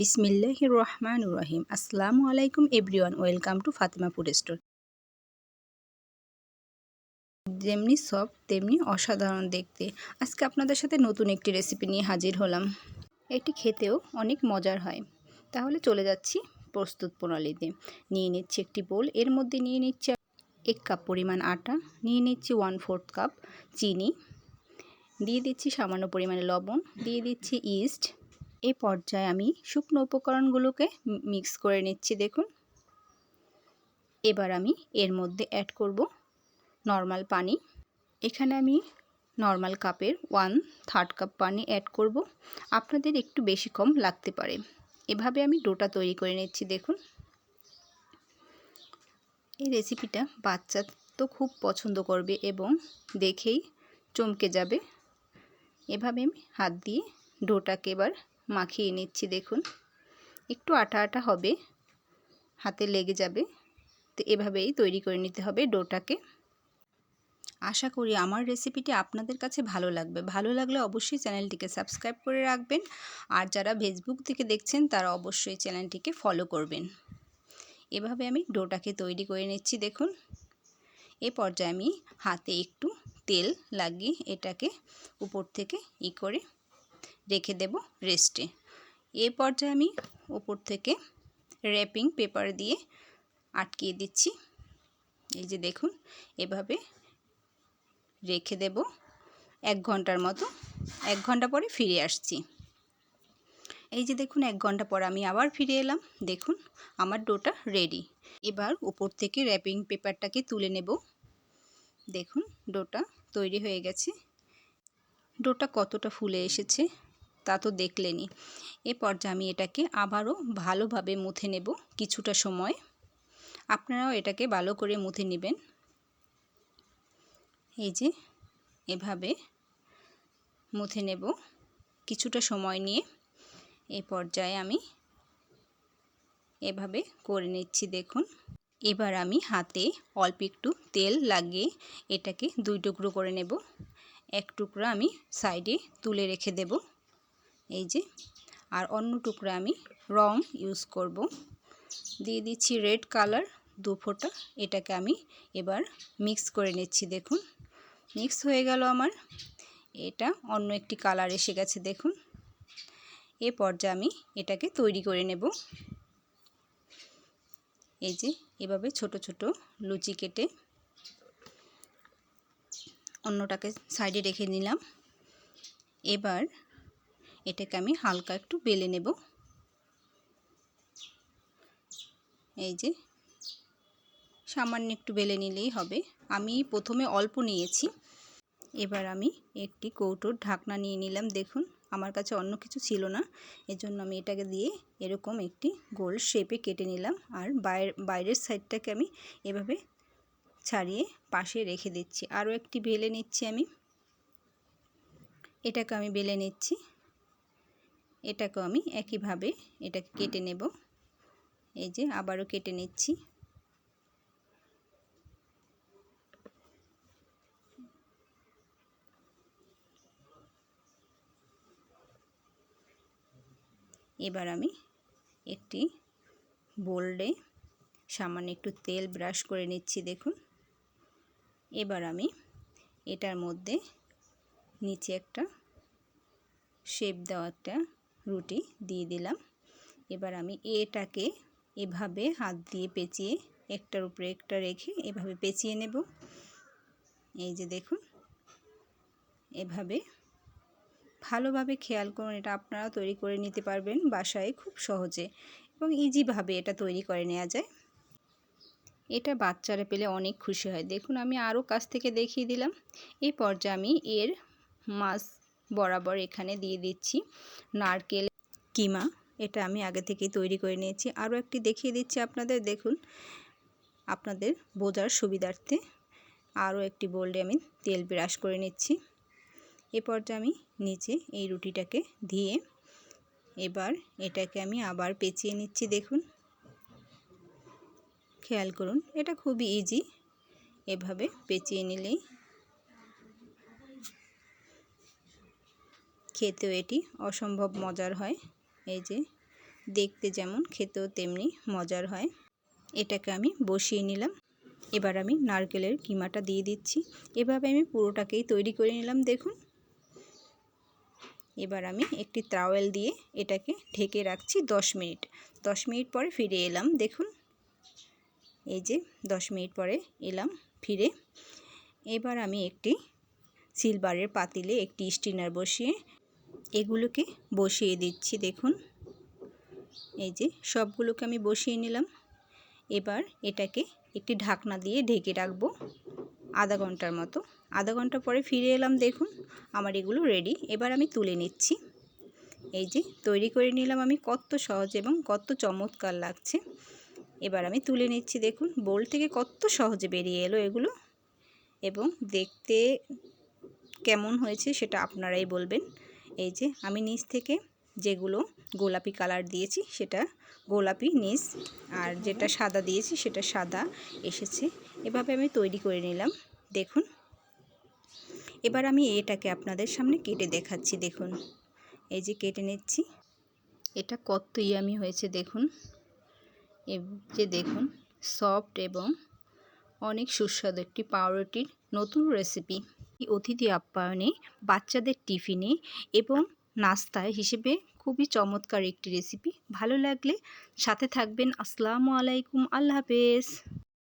বিসমিল্লাহ রহমান রহিম। আসসালামু আলাইকুম everyone, welcome to Fatima food store. যেমনি সফট, তেমনি অসাধারণ দেখতে। আজকে আপনাদের সাথে নতুন একটি রেসিপি নিয়ে হাজির হলাম। এটি খেতেও অনেক মজার হয়। তাহলে চলে যাচ্ছি প্রস্তুত প্রণালীতে। নিয়ে নিচ্ছি একটি বোল এর মধ্যে নিয়ে নিচ্ছি এক কাপ পরিমাণ আটা, নিয়ে নিচ্ছি ওয়ান ফোর্থ কাপ চিনি, দিয়ে দিচ্ছি সামান্য পরিমাণে লবণ, দিয়ে দিচ্ছি ইস্ট এই পর্যায়ে আমি শুকনো উপকরণগুলোকে মিক্স করে নিচ্ছি, দেখুন। এবার আমি এর মধ্যে অ্যাড করব নর্মাল পানি। এখানে আমি নর্মাল কাপের ওয়ান থার্ড কাপ পানি অ্যাড করব। আপনাদের একটু বেশি কম লাগতে পারে। এভাবে আমি ডোটা তৈরি করে নিচ্ছি, দেখুন। এই রেসিপিটা বাচ্চা তো খুব পছন্দ করবে এবং দেখেই চমকে যাবে। এভাবে আমি হাত দিয়ে ডোটাকে এবার মাখিয়ে নিচ্ছি, দেখুন। একটু আটা আটা হবে, হাতে লেগে যাবে। তো এভাবেই তৈরি করে নিতে হবে ডোটাকে। আশা করি আমার রেসিপিটি আপনাদের কাছে ভালো লাগবে। ভালো লাগলে অবশ্যই চ্যানেলটিকে সাবস্ক্রাইব করে রাখবেন। আর যারা ফেসবুক থেকে দেখছেন, তারা অবশ্যই চ্যানেলটিকে ফলো করবেন। এভাবে আমি ডোটাকে তৈরি করে নিচ্ছি, দেখুন। এ পর্যায়ে আমি হাতে একটু তেল লাগিয়ে এটাকে উপর থেকে ই করে রেখে দেব রেস্টে। এ পর্যায়ে আমি উপর থেকে র্যাপিং পেপার দিয়ে আটকিয়ে দিচ্ছি। এই যে দেখুন, এভাবে রেখে দেব এক ঘণ্টার মতো। এক ঘণ্টা পরে ফিরে আসছি। এই যে দেখুন, এক ঘণ্টা পর আমি আবার ফিরে এলাম। দেখুন, আমার ডোটা রেডি এবার উপর থেকে র্যাপিং পেপারটাকে তুলে নেব। দেখুন, ডোটা তৈরি হয়ে গেছে। ডোটা কতটা ফুলে এসেছে তা তো দেখলেনি এ পর্যায়ে আমি এটাকে আবারও ভালোভাবে মুথে নেব কিছুটা সময়। আপনারাও এটাকে ভালো করে মুথে নেবেন। এই যে, এভাবে মুথে নেব কিছুটা সময় নিয়ে। এ পর্যায়ে আমি এভাবে করে নিচ্ছি, দেখুন। এবার আমি হাতে অল্প একটু তেল লাগিয়ে এটাকে দুই টুকরো করে নেব। এক টুকরো আমি সাইডে তুলে রেখে দেব। এই যে, আর অন্য টুকরা আমি রং ইউজ করব। দিয়ে দিচ্ছি রেড কালার দু ফোঁটা এটাকে আমি এবার মিক্স করে নিচ্ছি, দেখুন। মিক্স হয়ে গেল আমার। এটা অন্য একটি কালার এসে গেছে, দেখুন। এ পর্যায়ে আমি এটাকে তৈরি করে নেব। এই যে, এভাবে ছোট ছোট লুচি কেটে অন্যটাকে সাইডে রেখে নিলাম এবার এটাকে আমি হালকা একটু বেলে নেব। এই যে, সামান্য একটু বেলে নিলেই হবে। আমি প্রথমে অল্প নিয়েছি। এবার আমি একটি কৌটোর ঢাকনা নিয়ে নিলাম। দেখুন, আমার কাছে অন্য কিছু ছিল না। এজন্য আমি এটাকে দিয়ে এরকম একটি গোল শেপে কেটে নিলাম। আর বাইরের বাইরের সাইডটাকে আমি এভাবে ছাড়িয়ে পাশে রেখে দিচ্ছি। আরও একটি বেলে নিচ্ছি আমি। এটাকে আমি বেলে নিচ্ছি। এটাকেও আমি একইভাবে এটাকে কেটে নেব। এই যে আবারও কেটে নিচ্ছি। এবার আমি একটি বোল্ডে সামান্য একটু তেল ব্রাশ করে নিচ্ছি, দেখুন। এবার আমি এটার মধ্যে নিচে একটা শেপ দেওয়া একটা রুটি দিয়ে দিলাম। এবার আমি এটাকে এভাবে হাত দিয়ে পেঁচিয়ে একটার উপরে একটা রেখে এভাবে পেঁচিয়ে নেব। এই যে দেখুন, এভাবে ভালোভাবে খেয়াল করুন, এটা আপনারা তৈরি করে নিতে পারবেন বাসায় খুব সহজে এবং ইজিভাবে এটা তৈরি করে নেওয়া যায়। এটা বাচ্চারা পেলে অনেক খুশি হয়। দেখুন, আমি আরও কাছ থেকে দেখিয়ে দিলাম। এই পর্যায়ে আমি এর মাছ বরাবর এখানে দিয়ে দিচ্ছি। নারকেল, কিমা, এটা আমি আগে থেকেই তৈরি করে নিয়েছি। আরও একটি দেখিয়ে দিচ্ছি আপনাদের, দেখুন। আপনাদের বোঝার সুবিধার্থে আরও একটি বোল্ডে আমি তেল ব্রাশ করে নিচ্ছি। এ পর্যায়ে আমি নিচে এই রুটিটাকে দিয়ে এবার এটাকে আমি আবার পেঁচিয়ে নিচ্ছি, দেখুন। খেয়াল করুন, এটা খুবই ইজি এভাবে পেঁচিয়ে নিলেই খেতেও এটি অসম্ভব মজার হয়। এই যে, দেখতে যেমন খেতেও তেমনি মজার হয়। এটাকে আমি বসিয়ে নিলাম। এবার আমি নারকেলের কিমাটা দিয়ে দিচ্ছি। এভাবে আমি পুরোটাকেই তৈরি করে নিলাম, দেখুন। এবার আমি একটি ত্রাওয়েল দিয়ে এটাকে ঢেকে রাখছি দশ মিনিট। দশ মিনিট পরে ফিরে এলাম, দেখুন। এই যে, দশ মিনিট পরে এলাম ফিরে। এবার আমি একটি সিলভারের পাতিলে একটি স্টিনার বসিয়ে এগুলোকে বসিয়ে দিচ্ছি, দেখুন। এই যে সবগুলোকে আমি বসিয়ে নিলাম। এবার এটাকে একটি ঢাকনা দিয়ে ঢেকে রাখব আধা ঘণ্টার মতো। আধা ঘণ্টা পরে ফিরে এলাম, দেখুন, আমার এগুলো রেডি এবার আমি তুলে নিচ্ছি। এই যে তৈরি করে নিলাম আমি, কত সহজ এবং কত চমৎকার লাগছে। এবার আমি তুলে নিচ্ছি, দেখুন বোল থেকে কত সহজে বেরিয়ে এলো এগুলো। এবং দেখতে কেমন হয়েছে সেটা আপনারাই বলবেন। এই যে আমি নিচ থেকে যেগুলো গোলাপি কালার দিয়েছি সেটা গোলাপি নিচ আর যেটা সাদা দিয়েছি সেটা সাদা এসেছে। এভাবে আমি তৈরি করে নিলাম। দেখুন। এবার আমি এটাকে আপনাদের সামনে কেটে দেখাচ্ছি, দেখুন। এই যে কেটে নিচ্ছি। এটা কত ইয়ামি হয়েছে, দেখুন। এই যে দেখুন, সফট এবং অনেক সুস্বাদু একটি পাউরুটির নতুন রেসিপি অতিথি আপ্যায়নে, বাচ্চাদের টিফিনে এবং নাস্তায় হিসেবে খুবই চমৎকার একটি রেসিপি ভালো লাগলে সাথে থাকবেন। আসসালামু আলাইকুম। আল্লাহ হাফেজ।